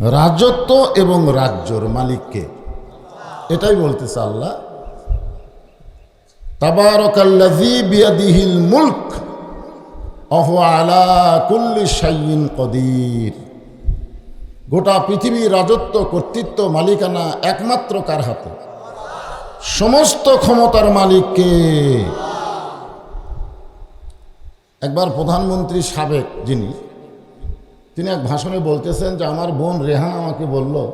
রাজত্ব এবং রাজ্যর মালিককে। এটাই বলতেছে আল্লাহ। মুলক, অহ কদির। গোটা পৃথিবীর রাজত্ব, কর্তৃত্ব, মালিকানা একমাত্র কার হাতে? সমস্ত ক্ষমতার মালিককে। একবার প্রধানমন্ত্রী সাবেক যিনি তিনি এক ভাষণে বলতেছেন যে, আমার বোন রেহান আমাকে বলল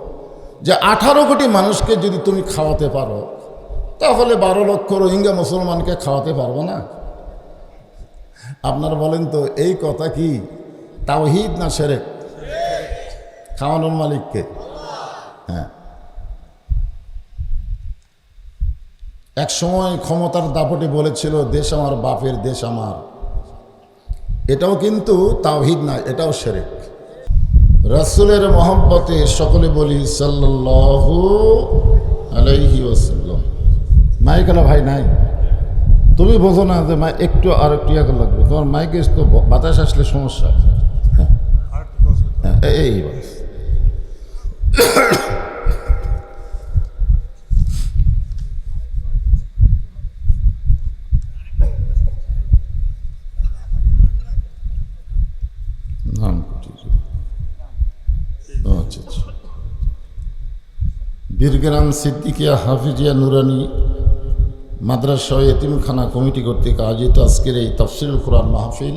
যে, আঠারো কোটি মানুষকে যদি তুমি খাওয়াতে পারো, তাহলে বারো লক্ষ রোহিঙ্গা মুসলমানকে খাওয়াতে পারব না? আপনারা বলেন তো, এই কথা কি তাওহিদ না সেরেক? খাওয়ানোর মালিককে। হ্যাঁ। এক সময় ক্ষমতার দাপটে বলেছিল, দেশ আমার, বাপের দেশ আমার। এটাও কিন্তু তাওহিদ না, এটাও সেরেক। রাসুলের মহব্বতে সকলে বলি সাল্লাল্লাহু আলাইহি ওয়াসাল্লাম। মাইকালা ভাই নাই? তুমি বোঝো না যে মা একটু আর একটু করা লাগবে। তোমার মাইকে তো বাতাস আসলে সমস্যা। হ্যাঁ। হ্যাঁ, এই বাস। বীরগ্রাম সিদ্দিকিয়া হাফিজিয়া নুরানি মাদ্রাসা এতিমখানা কমিটি কর্তৃক আয়োজিত আজকের এই তফসিল কোরআন মাহফিল।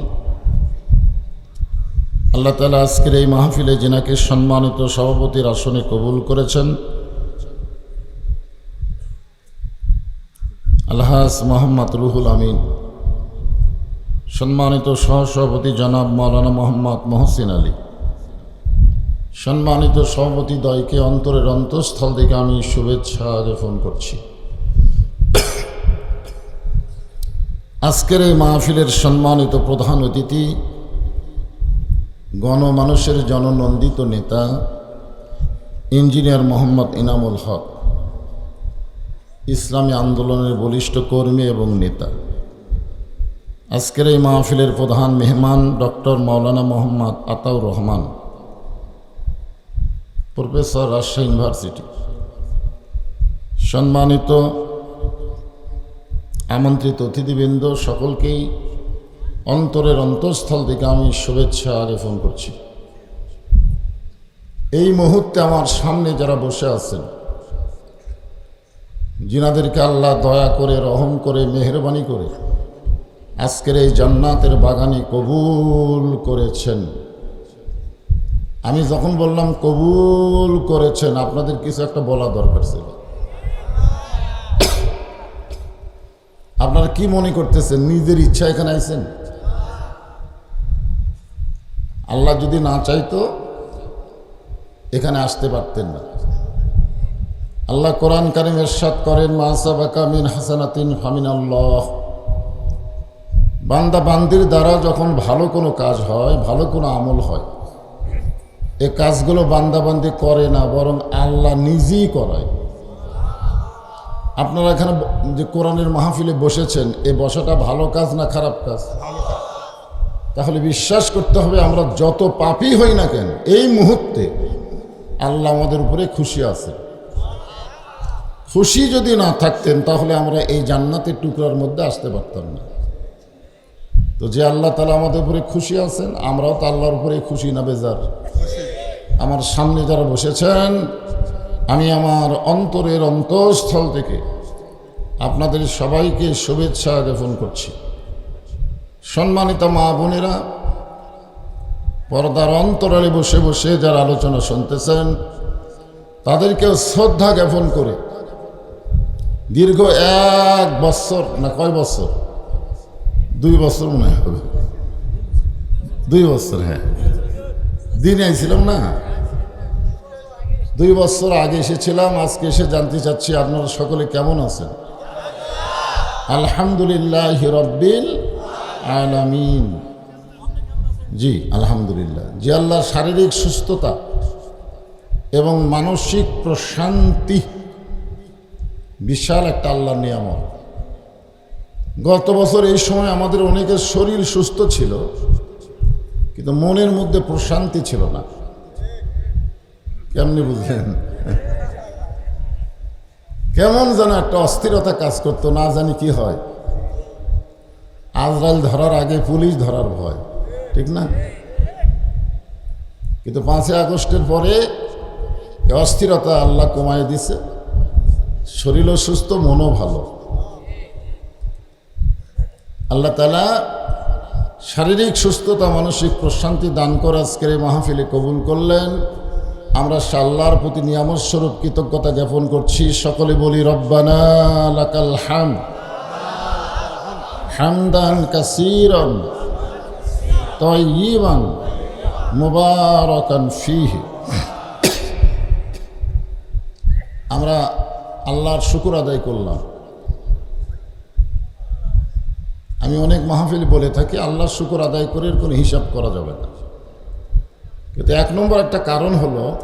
আল্লাহ তালা আজকের এই মাহফিলে জিনাকে সম্মানিত সভাপতির আসনে কবুল করেছেন আলহাস মোহাম্মদ রুহুল আমিন। সম্মানিত সহসভাপতি জনাব মৌলানা মোহাম্মদ মহসিন আলী। সম্মানিত সভাপতি দয়কে অন্তরের অন্তঃস্থল থেকে আমি শুভেচ্ছা জ্ঞাপন করছি। আজকের এই মাহফিলের সম্মানিত প্রধান অতিথি, গণমানুষের জননন্দিত নেতা, ইঞ্জিনিয়ার মোহাম্মদ ইনামুল হক, ইসলামী আন্দোলনের বলিষ্ঠ কর্মী এবং নেতা। আজকের এই মাহফিলের প্রধান মেহমান doctor Maulana Mohammad Ataur Rahman professor Rajshahi university. সম্মানিত আমন্ত্রিত অতিথিবৃন্দ, সকলকেই অন্তরের অন্তঃস্থল থেকে আমি শুভেচ্ছা জ্ঞাপন করছি। এই মুহূর্তে আমার সামনে যারা বসে আছেন জিনাদেরকে আল্লাহ দয়া করে, রহম করে, মেহরবানি করে আজকের এই জান্নাতের বাগানে কবুল করেছেন আমি যখন বললাম, কবুল করেছেন, আপনাদের কিছু একটা বলা দরকার ছিল। আপনারা কি মনে করতেছেন, নিজের ইচ্ছা এখানে আইছেন? আল্লাহ যদি না চাইতো, এখানে আসতে পারতেন না। আল্লাহ কোরআন কারিম এরশাদ করেন মাসাবাকা মিন হাসানাতিন ফামিন আল্লাহ বান্দা বান্দির দ্বারা যখন ভালো কোনো কাজ হয়, ভালো কোনো আমল হয় এ কাজগুলো বান্দাবান্দি করে না, বরং আল্লাহ নিজেই করায়। আপনারা এখানে যে কোরআনের মাহফিলে বসেছেন, এ বসাটা ভালো কাজ না খারাপ কাজ? তাহলে বিশ্বাস করতে হবে আমরা যত পাপই হই না কেন, এই মুহূর্তে আল্লাহ আমাদের উপরে খুশি আছে। খুশি যদি না থাকতেন, তাহলে আমরা এই জান্নাতের টুকরার মধ্যে আসতে পারতাম না। তো যে আল্লাহ তালা আমাদের উপরে খুশি আছেন, আমরাও তো আল্লাহর উপরে খুশি না, বেজার। আমার সামনে যারা বসেছেন, আমি আমার অন্তরের অন্তঃস্থল থেকে আপনাদের সবাইকে শুভেচ্ছা জ্ঞাপন করছি। সম্মানিত মা বোনেরা, পর্দার অন্তরালে বসে বসে যারা আলোচনা শুনতেছেন, তাদেরকেও শ্রদ্ধা জ্ঞাপন করে দীর্ঘ এক বছর না কয় বছর? দুই বছর মনে হবে। দুই বছর হ্যাঁ। দিন আইছিলাম না? দুই বছর আগে এসেছিলাম, আজকে এসে জানতে চাচ্ছি আপনারা সকলে কেমন আছেন? আলহামদুলিল্লাহ রব্বিল আলামিন। জি, আলহামদুলিল্লাহ। জি আল্লাহ শারীরিক সুস্থতা এবং মানসিক প্রশান্তি বিশাল একটা আল্লাহর নিয়ামত। গত বছর এই সময় আমাদের অনেকের শরীর সুস্থ ছিল, কিন্তু মনের মধ্যে প্রশান্তি ছিল না। কেমনি বুঝলেন? কেমন যেন একটা অস্থিরতা কাজ করতো, না জানি কি হয়। আজরাইল ধরার আগে পুলিশ ধরার ভয়, ঠিক না? কিন্তু পাঁচই আগস্টের পরে অস্থিরতা আল্লাহ কমায় দিছে। শরীরও সুস্থ, মনও ভালো। আল্লাহ তালা শারীরিক সুস্থতা, মানসিক প্রশান্তি দান করে আজকের এই মাহফিলে কবুল করলেন। আমরা সাল্লার প্রতি নিয়ামত স্বরূপ কৃতজ্ঞতা জ্ঞাপন করছি। সকলে বলি, রব্বানা হাম। হামদান কাসিরন তয়িবান মুবারকান ফিহি। আমরা আল্লাহর শুকুর আদায় করলাম। আমি অনেক মাহফিল বলে থাকি, আল্লাহর শুকুর আদায় করে কোনো হিসাব করা যাবে না। কিন্তু এক নম্বর একটা কারণ হলো,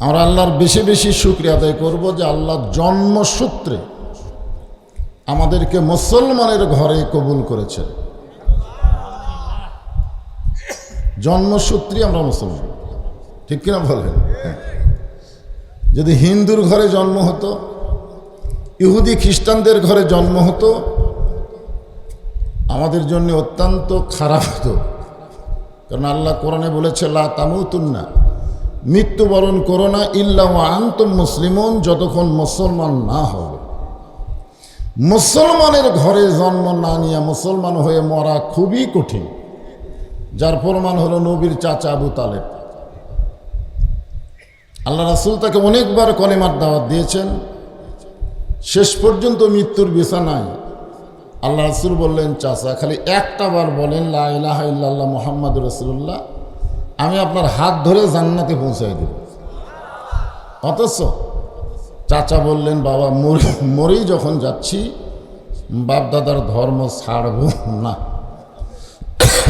আমরা আল্লাহর বেশি বেশি শুক্রিয়া আদায় করব যে আল্লাহ জন্মসূত্রে আমাদেরকে মুসলমানের ঘরে কবুল করেছেন। জন্মসূত্রে আমরা মুসলমান। ঠিক কিনা বলেন? হ্যাঁ। যদি হিন্দুর ঘরে জন্ম হতো, ইহুদি খ্রিস্টানদের ঘরে জন্ম হতো, আমাদের জন্য অত্যন্ত খারাপ হতো। কারণ আল্লাহ কোরআনে বলেছে, লা তামুতুন্না, মৃত্যুবরণ করো না, ইল্লা আন্তম মুসলিমন, যতক্ষণ মুসলমান না হবে। মুসলমানের ঘরে জন্ম না নিয়ে মুসলমান হয়ে মরা খুবই কঠিন। যার প্রমাণ হলো নবীর চাচা আবু তালেব। আল্লাহ রাসুল তাকে অনেকবার কলেমার দাওয়াত দিয়েছেন। শেষ পর্যন্ত মৃত্যুর বিছানায় আল্লাহ রাসুল বললেন, চাচা, খালি একটা বার বলেন, লা ইলাহা ইল্লাল্লাহ মোহাম্মদ রসুল্লাহ আমি আপনার হাত ধরে জান্নাতে পৌঁছাই দেব। অথচ চাচা বললেন, বাবা, মরি মরেই যখন যাচ্ছি, বাপদাদার ধর্ম ছাড়ব না।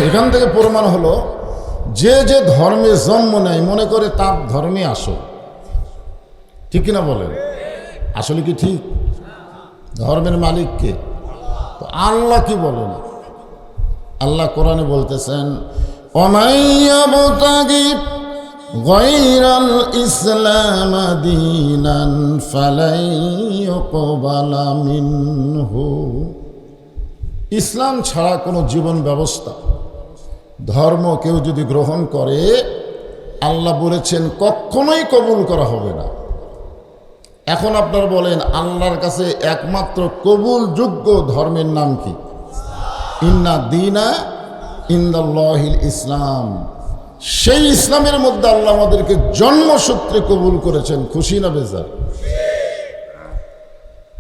এখান থেকে প্রমাণ হলো, যে যে ধর্মে জন্ম নেয়, মনে করে তার ধর্মে আসো। ঠিক কিনা বলেন? আসলে কি ঠিক? ধর্মের মালিক কে? তো আল্লাহ কি বলেন? আল্লাহ কোরআনে বলতেছেন ইসলাম ছাড়া কোনো জীবন ব্যবস্থা, ধর্ম কেউ যদি গ্রহণ করে, আল্লাহ বলেছেন, কখনোই কবুল করা হবে না। এখন আপনার বলেন, আল্লাহর কাছে একমাত্র কবুল যোগ্য ধর্মের নাম কি? ইন্না দিনা ইন্দাল্লাহিল ইসলাম। সেই ইসলামের মধ্যে আল্লাহ আমাদেরকে জন্মসূত্রে কবুল করেছেন। খুশি না বেজার?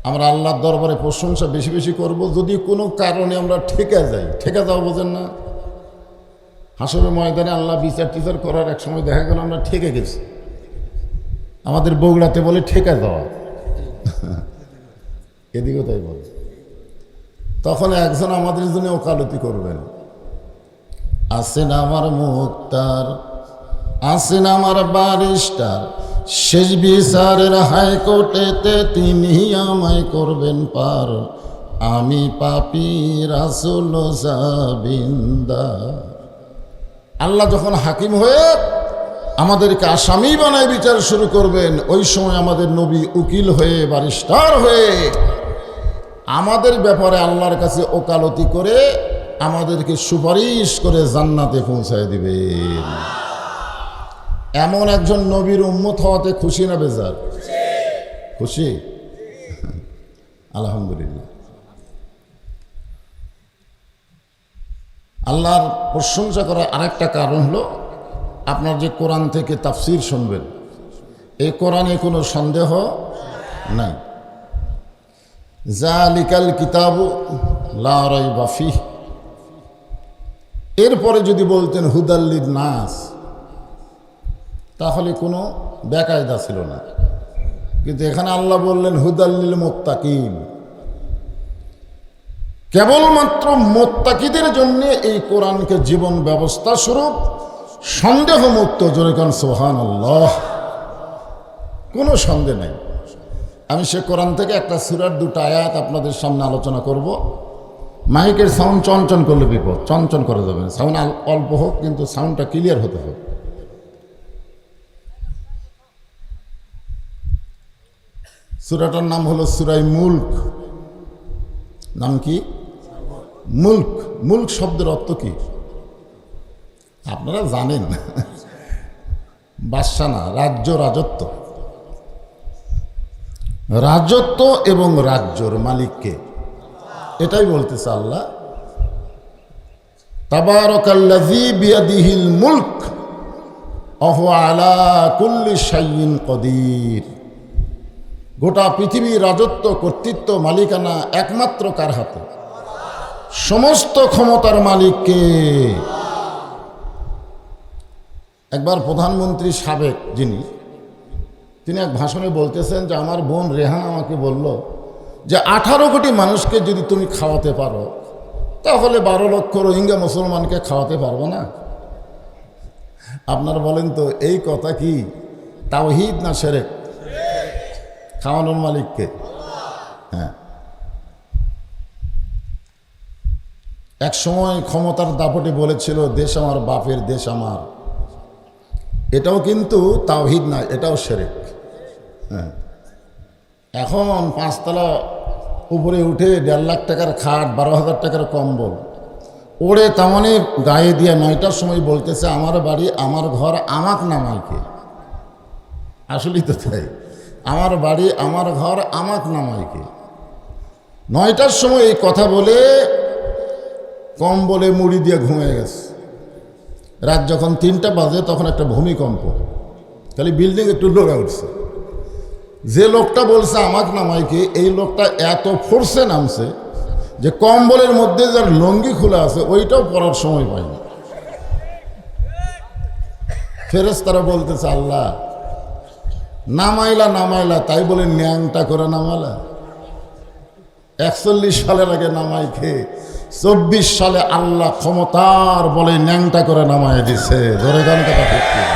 আমরা আল্লাহর দরবারে প্রশংসা বেশি বেশি করব, যদি কোনো কারণে আমরা ঠেকে যাই। ঠেকে যাও বোঝেন না। হাসরের ময়দানে আল্লাহ বিচার টিচার করার এক সময় দেখা গেল আমরা ঠেকে গেছি। আমাদের বগুড়াতে বলে ঠেকা দেওয়া। এদিকেও তাই বলে। তখন একজন আমাদের জন্য ওকালতি করবেন। আসেন আমার মুক্তার, আসেন আমার বারিস্টার শেষ বিচারের হাইকোর্টেতে তিনি আমায় করবেন পার। আমি পাপি রাসুল সাবিন্দা। আল্লাহ যখন হাকিম হয়ে আমাদেরকে আসামি বানায় বিচার শুরু করবেন। ওই সময় আমাদের নবী উকিল হয়ে, বারিস্টার হয়ে আমাদের ব্যাপারে আল্লাহর কাছে ওকালতি করে আমাদেরকে সুপারিশ করে জান্নাতে পৌঁছায় দিবেন। এমন একজন নবীর উম্মত হওয়াতে খুশি না বেজার? খুশি? আলহামদুলিল্লাহ। আল্লাহর প্রশংসা করার আরেকটা কারণ হলো আপনার যে কোরআন থেকে তাফসির শুনবেন এই কোরআনে কোনো সন্দেহ নাই। জালিকাল কিতাবু লারাই বাফি এরপরে যদি বলতেন হুদাল্লির নাস তাহলে কোনো বেকায়দা ছিল না। কিন্তু এখানে আল্লাহ বললেন হুদাল্লিল মোত্তাকিম কেবলমাত্র মোত্তাকিদের জন্য এই কোরআনকে জীবন ব্যবস্থা স্বরূপ সন্দেহমুক্ত জোরে কান সোহান আল্লাহ কোনো সন্দেহ নাই। আমি সে কোরআন থেকে একটা সুরার দুটা আয়াত আপনাদের সামনে আলোচনা করব। মাইকের সাউন্ড চঞ্চন করলে বিপদ চঞ্চন করা যাবে না। সাউন্ড অল্প হোক, কিন্তু সাউন্ডটা ক্লিয়ার হতে হোক সুরাটার নাম হলো সুরাই মুল্ক। নাম কি? মুল্ক। মুল্ক শব্দের অর্থ কী? আপনারা জানেন। বাদশা না রাজ্য রাজত্ব। রাজত্ব এবং রাজ্যর মালিককে। এটাই বলতেছে আল্লাহ। তাবারকাল্লাযী বিয়াদিহিল মুলক, অহু কদির। গোটা পৃথিবীর রাজত্ব, কর্তৃত্ব, মালিকানা একমাত্র কার হাতে? সমস্ত ক্ষমতার মালিককে। একবার প্রধানমন্ত্রী সাবেক যিনি, তিনি এক ভাষণে বলতেছেন যে, আমার বোন রেহান আমাকে বলল যে, আঠারো কোটি মানুষকে যদি তুমি খাওয়াতে পারো, তাহলে বারো লক্ষ রোহিঙ্গা মুসলমানকে খাওয়াতে পারব না? আপনারা বলেন তো, এই কথা কি তাওহিদ না সেরেক? খাওয়ানোর মালিককে। হ্যাঁ। এক সময় ক্ষমতার দাপটে বলেছিল, দেশ আমার, বাপের দেশ আমার। এটাও কিন্তু তাওহিদ না, এটাও সেরেক হ্যাঁ। এখন পাঁচতলা উপরে উঠে দেড় লাখ টাকার খাট, বারো হাজার টাকার কম্বল। ওরে তেমনই গায়ে দিয়ে নয়টার সময় বলতেছে, আমার বাড়ি, আমার ঘর, আমাক নামাইকে আসলেই তো তাই। আমার বাড়ি, আমার ঘর, আমাক নামাইকে নয়টার সময় এই কথা বলে কম্বলে মুড়ি দিয়ে ঘুমিয়ে গেছে। রাত যখন তিনটা বাজে, তখন একটা ভূমিকম্প। খালি বিল্ডিং একটু ডোবে উঠছে। যে লোকটা বলছে আমাক নামাইকে এই লোকটা এত ফোর্সে নামছে যে কম্বলের মধ্যে যার লঙ্গি খোলা আছে, ওইটাও পড়ার সময় পায়নি। ফেরেস তারা বলতেছে, আল্লাহ, নামাইলা নামাইলা, তাই বলে ন্যাংটা করে নামালা। একচল্লিশ সালের আগে নামাই খেয়ে চব্বিশ সালে আল্লাহ ক্ষমতার বলে ন্যাংটা করে নামায় দিছে ধরে গান কথা ঠিক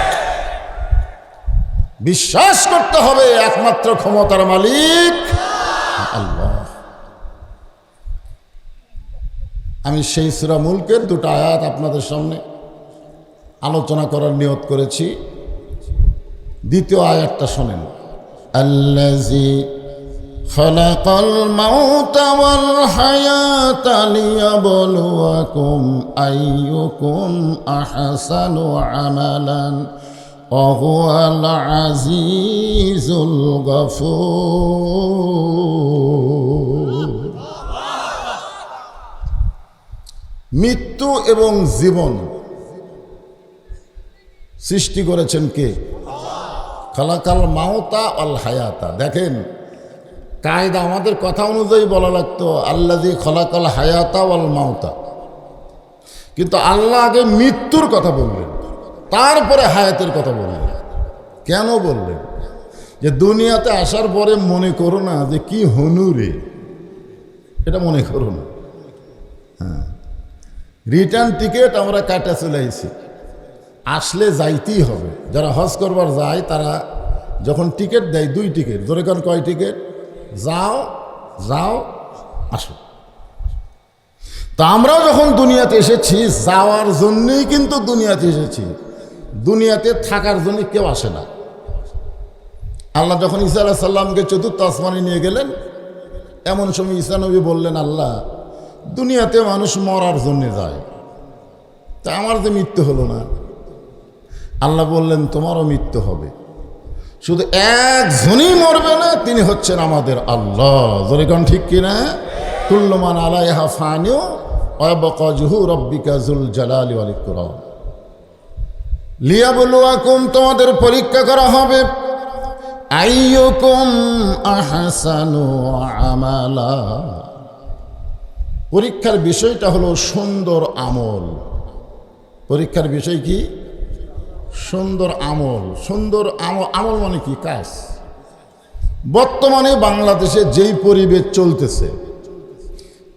বিশ্বাস করতে হবে, একমাত্র ক্ষমতার মালিক আল্লাহ। আমি সেই সুরা মুলকের দুটো আয়াত আপনাদের সামনে আলোচনা করার নিয়ত করেছি। দ্বিতীয় আয়াতটা শোনেন। আল্লাজি خلق الموت والحياة ليبلوكم أيكم أحسن عملا وهو العزيز الغفور মৃত্যু এবং জীবন সৃষ্টি করেছেন কে খালাকাল মাওতা আল হায়াতা দেখেন কায়দা আমাদের কথা অনুযায়ী বলা লাগতো আল্লা আল্লাদি খলাকাল হায়াতা আল মাওতা কিন্তু আল্লাহ আগে মৃত্যুর কথা বললেন, তারপরে হায়াতের কথা বললেন। কেন বললেন? যে দুনিয়াতে আসার পরে মনে করো না যে কি হনু রে এটা মনে করো না। রিটার্ন টিকিট আমরা কাটা চলে আইছি। আসলে যাইতেই হবে। যারা হজ করবার যায়, তারা যখন টিকিট দেয়, দুই টিকিট। ধরে কয় টিকিট? যাও যাও, আসো। তা আমরাও যখন দুনিয়াতে এসেছি, যাওয়ার জন্যই কিন্তু দুনিয়াতে এসেছি। দুনিয়াতে থাকার জন্য কেউ আসে না। আল্লাহ যখন ঈসা আলাহ সাল্লামকে চতুর্থ আসমানে নিয়ে গেলেন, এমন সময় ঈসা নবী বললেন, আল্লাহ, দুনিয়াতে মানুষ মরার জন্যে যায়। তা আমার যে মৃত্যু হলো না। আল্লাহ বললেন, তোমারও মৃত্যু হবে। শুধু একজনই মরবে না, তিনি হচ্ছেন আমাদের আল্লাহ। জরিকন ঠিক কিনা? কুল্লমান আলাইহা ফানিও তোমাদের পরীক্ষা করা হবে। আমালা। পরীক্ষার বিষয়টা হলো সুন্দর আমল। পরীক্ষার বিষয় কি? সুন্দর আমল সুন্দর আমল আমল মানে কি? কাজ। বর্তমানে বাংলাদেশে যেই পরিবেশ চলতেছে,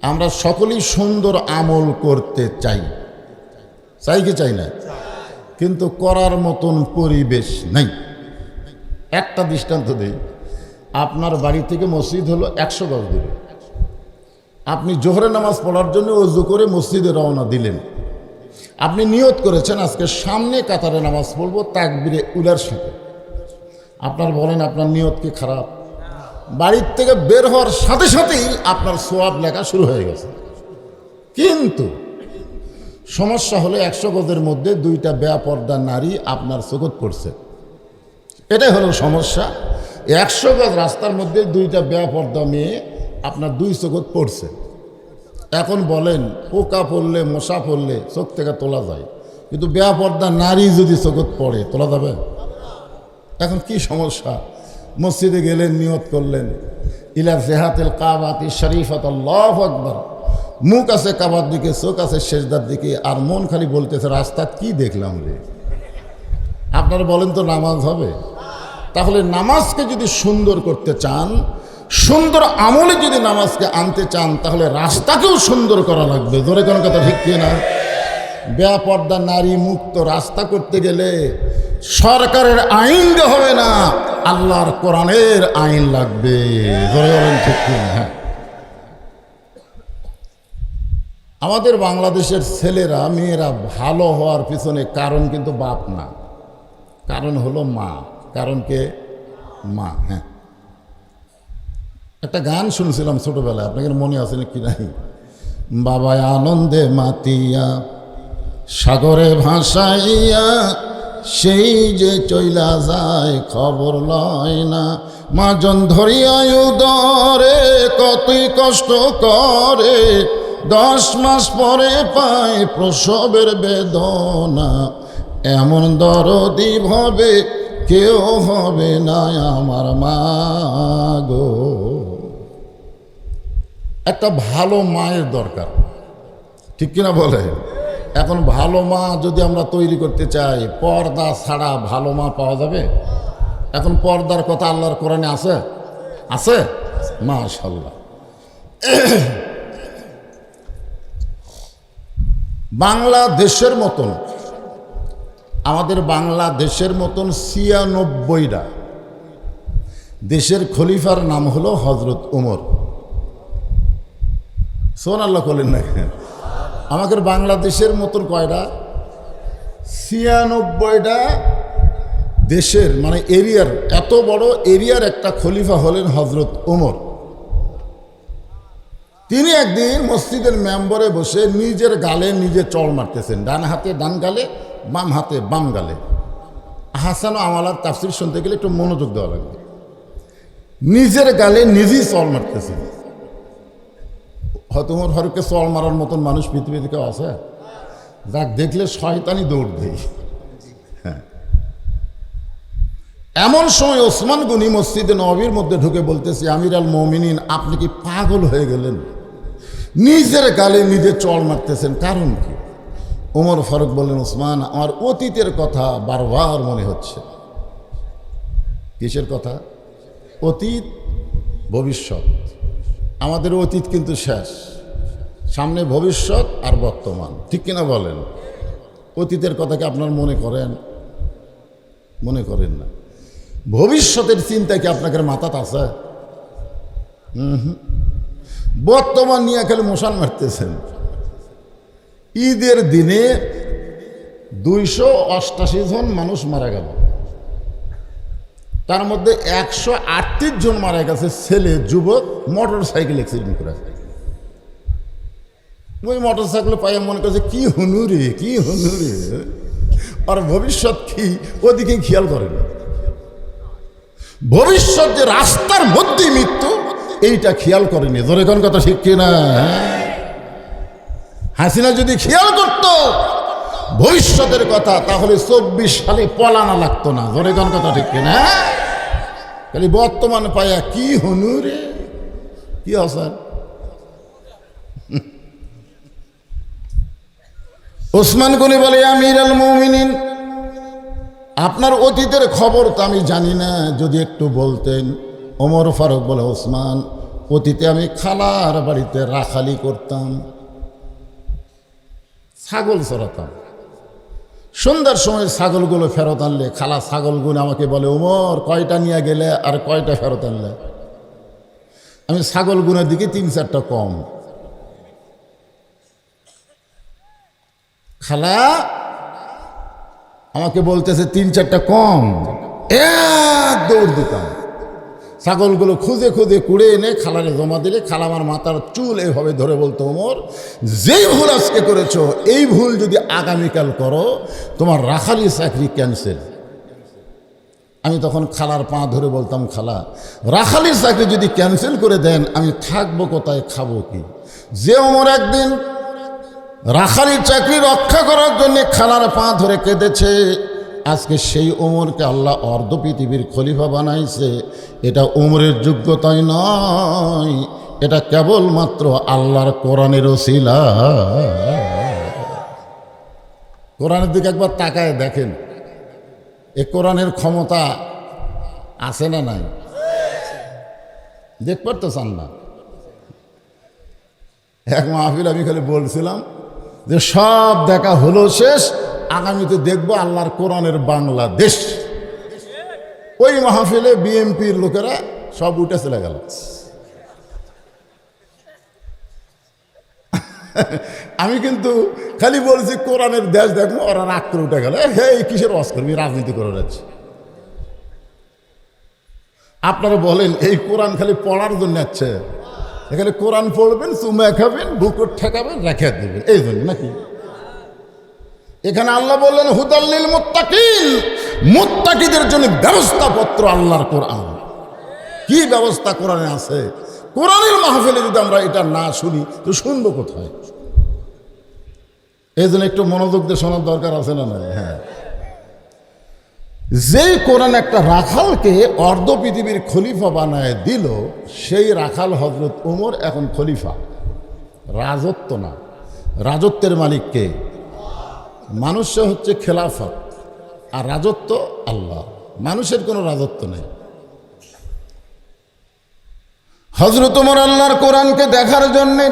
আমরা সকলেই সুন্দর আমল করতে চাই। চাই কি চাই না? কিন্তু করার মতন পরিবেশ নাই। একটা দৃষ্টান্ত দিই, আপনার বাড়ি থেকে মসজিদ হলো একশো গজ দূরে। আপনি জোহরে নামাজ পড়ার জন্য অজু করে মসজিদে রওনা দিলেন। আপনি নিয়ত করেছেন আজকে সামনে কাতারে নামাজ পড়ব, তাকবিরে উলার সাথে। আপনার বলেন আপনার নিয়ত কি খারাপ? বাড়ির থেকে বের হওয়ার সাথে সাথেই আপনার সোয়াব লেখা শুরু হয়ে গেছে। কিন্তু সমস্যা হলো একশো গজের মধ্যে দুইটা বেয়াপর্দা নারী আপনার চোখত পড়ছে এটাই হলো সমস্যা। একশো গজ রাস্তার মধ্যে দুইটা বেয়াপর্দা মেয়ে আপনার দুই চোখত পড়ছে। এখন বলেন পোকা পড়লে, মশা পড়লে চোখ থেকে তোলা যায়। কিন্তু বেয়া পর্দা নারী যদি চোখত পড়ে, তোলা যাবে? এখন কি সমস্যা? মসজিদে গেলেন, নিয়ত করলেন। ইলা জেহাতেল কাবাতি শরীফত, আল্লাহ আকবর। মুখ আছে কাবার দিকে, চোখ আছে শেষদার দিকে, আর মন খালি বলতেছে, রাস্তা কি দেখলাম রে? আপনারা বলেন তো নামাজ হবে? তাহলে নামাজকে যদি সুন্দর করতে চান সুন্দর আমলে যদি নামাজকে আনতে চান, তাহলে রাস্তাকেও সুন্দর করা লাগবে। ধরে কোনো কথা ঠিক না? বেপর্দা নারী মুক্ত রাস্তা করতে গেলে সরকারের আইন হবে না, আল্লাহর কোরআনের আইন লাগবে। ধরে বলেন ঠিক কি না? হ্যাঁ। আমাদের বাংলাদেশের ছেলেরা, মেয়েরা ভালো হওয়ার পিছনে কারণ কিন্তু বাপ না। কারণ হলো মা। কারণ কে? মা হ্যাঁ। একটা গান শুনছিলাম ছোটবেলায়, আপনাদের মনে আছে কি নাই? বাবায় আনন্দে মাতিয়া, সাগরে ভাসাইয়া, সেই যে চইলা যায় খবর লয় না। মাজন ধরিয়া উদরে কতই কষ্ট করে, দশ মাস পরে পায় প্রসবের বেদনা। এমন দরদি ভাবে কেউ হবে না আমার মা গো। একটা ভালো মায়ের দরকার। ঠিক কিনা বলে? এখন ভালো মা যদি আমরা তৈরি করতে চাই, পর্দা ছাড়া ভালো মা পাওয়া যাবে? এখন পর্দার কথা আল্লাহর কোরআনে আছে? আছে? মাশাল্লাহ বাংলাদেশের মতন, আমাদের বাংলাদেশের মতন ছিয়ানব্বইটা দেশের খলিফার নাম হলো হজরত উমর। সোন আল্লাহ করলেন না আমাদের বাংলাদেশের মতন কয়টা? ছিয়ানব্বইটা দেশের মানে এরিয়ার, এত বড় এরিয়ার একটা খলিফা হলেন হজরত ওমর। তিনি একদিন মসজিদের মেম্বরে বসে নিজের গালে নিজে চড় মারতেছেন, ডান হাতে ডান গালে, বাম হাতে বাম গালে। হাসান আমালার তাফসির শুনতে গেলে একটু মনোযোগ দেওয়া লাগবে। নিজের গালে নিজেই চড় মারতেছেন। হয়তো ওমর ফারুককে চড় মারার মতন মানুষ পৃথিবীতে কেউ আছে? যাক, দেখলে শয়তানি দৌড় দেয় হ্যাঁ। এমন সময় ওসমান গনি মসজিদে নবীর মধ্যে ঢুকে বলতেছি, আমির আল মমিনিন, আপনি কি পাগল হয়ে গেলেন? নিজের গালে নিজে চল মারতেছেন, কারণ কি? ওমর ফারুক বললেন, ওসমান, আমার অতীতের কথা বারবার মনে হচ্ছে। কিসের কথা? অতীত, ভবিষ্যৎ। আমাদের অতীত কিন্তু শেষ। সামনে ভবিষ্যৎ আর বর্তমান। ঠিক কিনা বলেন? অতীতের কথাকে আপনার মনে করেন? মনে করেন না। ভবিষ্যতের চিন্তা কি আপনাদের মাথাত আছে। বর্তমান নিয়ে খালি মশান মারতেছেন। ঈদের দিনে দুইশো অষ্টাশি জন মানুষ মারা গেল। তার মধ্যে একশো আটত্রিশ জন মারা গেছে, ছেলে, যুবক মোটর সাইকেল অ্যাক্সিডেন্ট করে ওই মোটর সাইকেল পাইয়া মনে করছে, কি হুনুরে কি হুনুরে আর ভবিষ্যৎ কি, ওদিকে খেয়াল করেন। ভবিষ্যৎ যে রাস্তার মধ্যে মৃত্যু, এইটা খেয়াল করেনি ধরে কোন কথা ঠিক হ্যাঁ? হাসিনা যদি খেয়াল করত, ভবিষ্যতের কথা, তাহলে চব্বিশ সালে পলানা লাগতো না। ধরে কোন কথা ঠিক হ্যাঁ? খালি বর্তমান পায়া কি হনু রে? কি হাসান ওসমান গনি বলে আমির আল মৌমিনিন, আপনার অতীতের খবর তো আমি জানি না। যদি একটু বলতেন। ওমর ফারুক বলে, ওসমান, অতীতে আমি খালার বাড়িতে রাখালি করতাম। ছাগল চড়াতাম। সন্ধ্যার সময় ছাগলগুলো ফেরত আনলে, খালা ছাগলগুলো আমাকে বলে, ওমর, কয়টা নিয়ে গেলে আর কয়টা ফেরত আনলে? আমি ছাগলগুলোর দিকে তিন চারটা কম। খালা আমাকে বলতেছে, তিন চারটা কম। এক দৌড় দিতাম। ছাগলগুলো খুঁজে খুঁজে কুড়ে এনে খালারে জমা দিলে খালামার মাথার চুল এইভাবে ধরে বলতো ওমর, যেই ভুল আজকে করেছ, এই ভুল যদি আগামীকাল করো, তোমার রাখালি চাকরি ক্যান্সেল আমি তখন খালার পা ধরে বলতাম, খালা, রাখালির চাকরি যদি ক্যান্সেল করে দেন, আমি থাকব কোথায়, খাব কি? যে ওমর একদিন রাখালির চাকরি রক্ষা করার জন্য খালার পা ধরে কেঁদেছে আজকে সেই ওমরকে আল্লাহ অর্ধ পৃথিবীর খলিফা বানাইছে। এটা ওমরের যোগ্যতাই নয়। এটা কেবলমাত্র আল্লাহর কোরআনের ওসিলা। কোরআনের দিকে একবার তাকায় দেখেন, এ কোরআনের ক্ষমতা আছে না নাই? দেখবার তো চান না? এক মাহফিল আমি খালি বলছিলাম যে সব দেখা হলো শেষ আগামীতে দেখব আল্লাহর কোরআনের বাংলাদেশ। ওই মাহফিলে বিএমপির লোকেরা সব উঠে চলে গেল। আমি কিন্তু খালি বলছি, কোরআনের দেশ দেখব ওরা রাগ করে উঠে গেল। হে কিসের ওয়াজ করবি? রাজনীতি করে যাচ্ছে আপনারা বলেন, এই কোরআন খালি পড়ার জন্য আছে এখানে কোরআন পড়বেন, চুমা খাবেন, বুকুর ঠেকাবেন, রেখে দেবেন। এই জন্য নাকি? এখানে আল্লাহ বললেন হুদাল্লিল মুত্তাকিন। মুত্তাকিদের জন্য ব্যবস্থাপত্র আল্লাহর কোরআন। কি ব্যবস্থা কোরআনে আছে? কোরআনের মাহফিলে যদি আমরা এটা না শুনি, তো শুনব কোথায়? এই জন্য একটু মনোযোগ দিয়ে শোনার দরকার আছে না না হ্যাঁ। যেই কোরআন একটা রাখালকে অর্ধ পৃথিবীর খলিফা বানায় দিল, সেই রাখাল হজরত ওমর এখন খলিফা। রাজত্ব না। রাজত্বের মালিককে মানুষ হচ্ছে খেলাফত, আর রাজত্ব আল্লাহ। মানুষের কোনো রাজত্ব নেই। হজরত ওমর আল্লাহর কোরআনকে দেখার জন্যে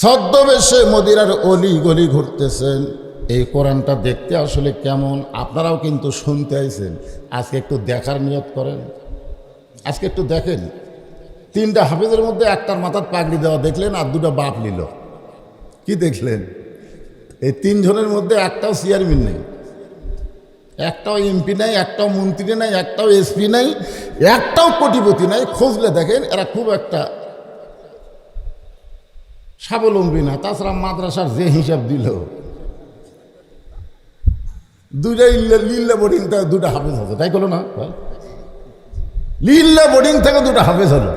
ছদ্মবেশে মদিরার অলি গলি ঘুরতেছেন। এই কোরআনটা দেখতে আসলে কেমন? আপনারাও কিন্তু শুনতে আইছেন। আজকে একটু দেখার নিয়ত করেন। আজকে একটু দেখেন। তিনটা হাফেজের মধ্যে একটার মাথার পাগড়ি দেওয়া দেখলেন আর দুটো বাপ নিল। কি দেখলেন? এই তিনজনের মধ্যে একটাও চেয়ারম্যান নেই। একটাও এমপি নাই, একটাও মন্ত্রী নাই, একটাও এসপি নাই, একটাও কোটিপতি নাই। খুঁজলে দেখেন এরা খুব একটা স্বাবলম্বী না। তাছাড়া মাদ্রাসার যে হিসাব দিল, দুইটা ইল্লা লিল্লা বোর্ডিং থেকে দুটা হাফেজ হতো তাই করল না? লিল্লা বোর্ডিং থেকে দুটা হাফেজ হলো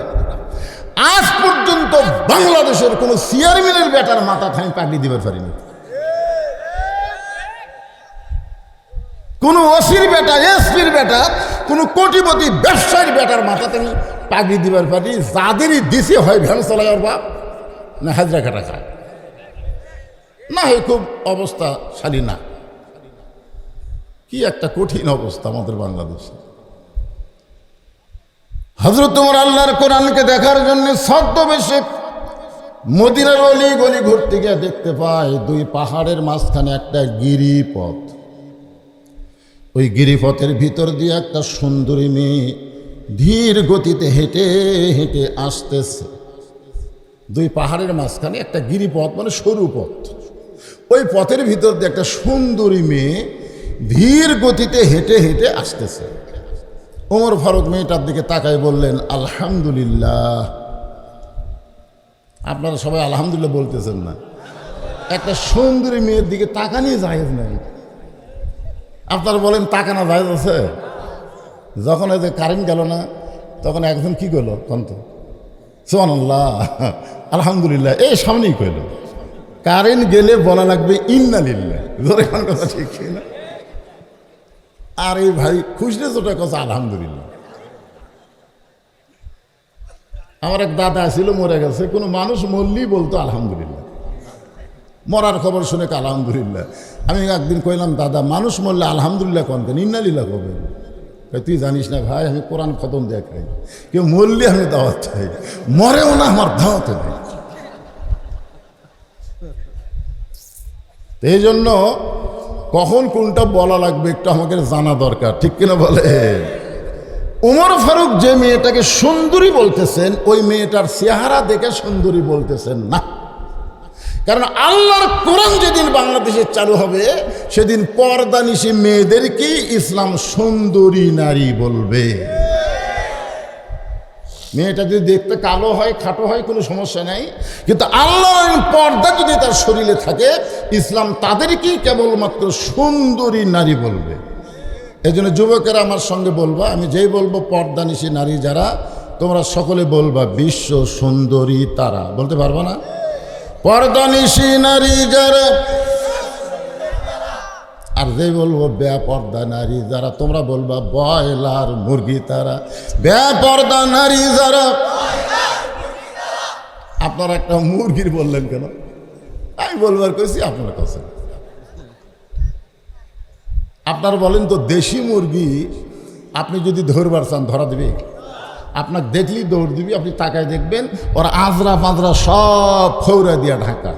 আজ পর্যন্ত বাংলাদেশের কোনো চেয়ারম্যানের বেটার মাথা আমি পাগড়ি দিবার পারিনি। কোন ওসির বেটা, এসপির বেটা, কোন কোটিপতি ব্যবসায়ীর বেটার মাথাতে আমি পাগড়ি দিবার পারি, যাদেরই দিছে হয় ভ্যান চলাই ওর বাপ, না হাজরা কাটা খায়। না হয় খুব অবস্থা শালী না। কি একটা কঠিন অবস্থা আমাদের বাংলাদেশে। হজরত তোমার আল্লাহর কোরআনকে দেখার জন্য ছদ্মবেশে মদিনার অলি গলি ঘুরতে গিয়ে দেখতে পায়, দুই পাহাড়ের মাঝখানে একটা গিরিপথ। ওই গিরিপথের ভিতর দিয়ে একটা সুন্দরী মেয়ে ধীর গতিতে হেঁটে হেঁটে আসতেছে। দুই পাহাড়ের মাঝখানে একটা গিরিপথ মানে সরু পথ। ওই পথের ভিতর দিয়ে একটা সুন্দরী মেয়ে ধীর গতিতে হেঁটে হেঁটে আসতেছে। ওমর ফারুক মেয়েটার দিকে তাকাই বললেন, আলহামদুলিল্লাহ। আপনারা সবাই আলহামদুলিল্লাহ বলতেছেন না। একটা সুন্দরী মেয়ের দিকে তাকানি জায়েজ নাই। আপনারা বলেন তাকানো জায়েজ আছে? যখন এই যে কারেন্ট গেল না, তখন একজন কি করল? কন্ত আলহামদুলিল্লাহ। এই সামনেই কইল কারেন্ট গেলে বলা লাগবে ইন্নালিল্লাহ ধরে কোন কথা ঠিক না? আর এই ভাই খুশলে যেটা কথা, আলহামদুলিল্লাহ। আমার এক দাদা ছিল, মরে গেছে। কোনো মানুষ মরলেই বলতো, আলহামদুলিল্লাহ। মরার খবর শুনে কা, আলহামদুলিল্লাহ। আমি একদিন কইলাম, দাদা, মানুষ মরলে আলহামদুলিল্লাহ কন কেন? ইন্নালিল্লাহ কবে তুই জানিস না ভাই, আমি কোরআন খতম দেখাই কেউ মরলে আমি দাওয়াত চাই। মরেও না, আমার দাওয়াত নেই। এই জন্য কখন কোনটা বলা লাগবে একটু আমাকে জানা দরকার, ঠিক কিনা বলে? উমর ফারুক যে মেয়েটাকে সুন্দরী বলতেছেন, ওই মেয়েটার চেহারা দেখে সুন্দরী বলতেছেন না। কারণ আল্লাহর কোরআন যেদিন বাংলাদেশে চালু হবে, সেদিন পর্দা নিশি মেয়েদেরকে ইসলাম সুন্দরী নারী বলবে। মেয়েটা যদি দেখতে কালো হয়, খাটো হয়, কোনো সমস্যা নাই। কিন্তু আল্লাহ পর্দা যদি তার শরীরে থাকে, ইসলাম তাদেরকেই কেবলমাত্র সুন্দরী নারী বলবে। এই জন্য যুবকেরা আমার সঙ্গে বলবা, আমি যেই বলব পর্দা পর্দানিশী নারী যারা, তোমরা সকলে বলবা, বিশ্ব সুন্দরী তারা। বলতে পারব না? পর্দানিশী নারী যারা আর যে বলব, বেপর্দা নারী যারা, তোমরা বলবা বয়লার মুরগি তারা। বেপর্দা নারী যারা আপনারা একটা মুরগির বললেন কেন? আমি বলবার কইছি, আপনার কাছে আপনার বলেন তো, দেশি মুরগি আপনি যদি ধরবার চান, ধরা দিবে? আপনাকে দেখলি দৌড় দিবি আপনি তাকায় দেখবেন ওরা আজরা পাঁজরা সব খৌরা দিয়া ঢাকা।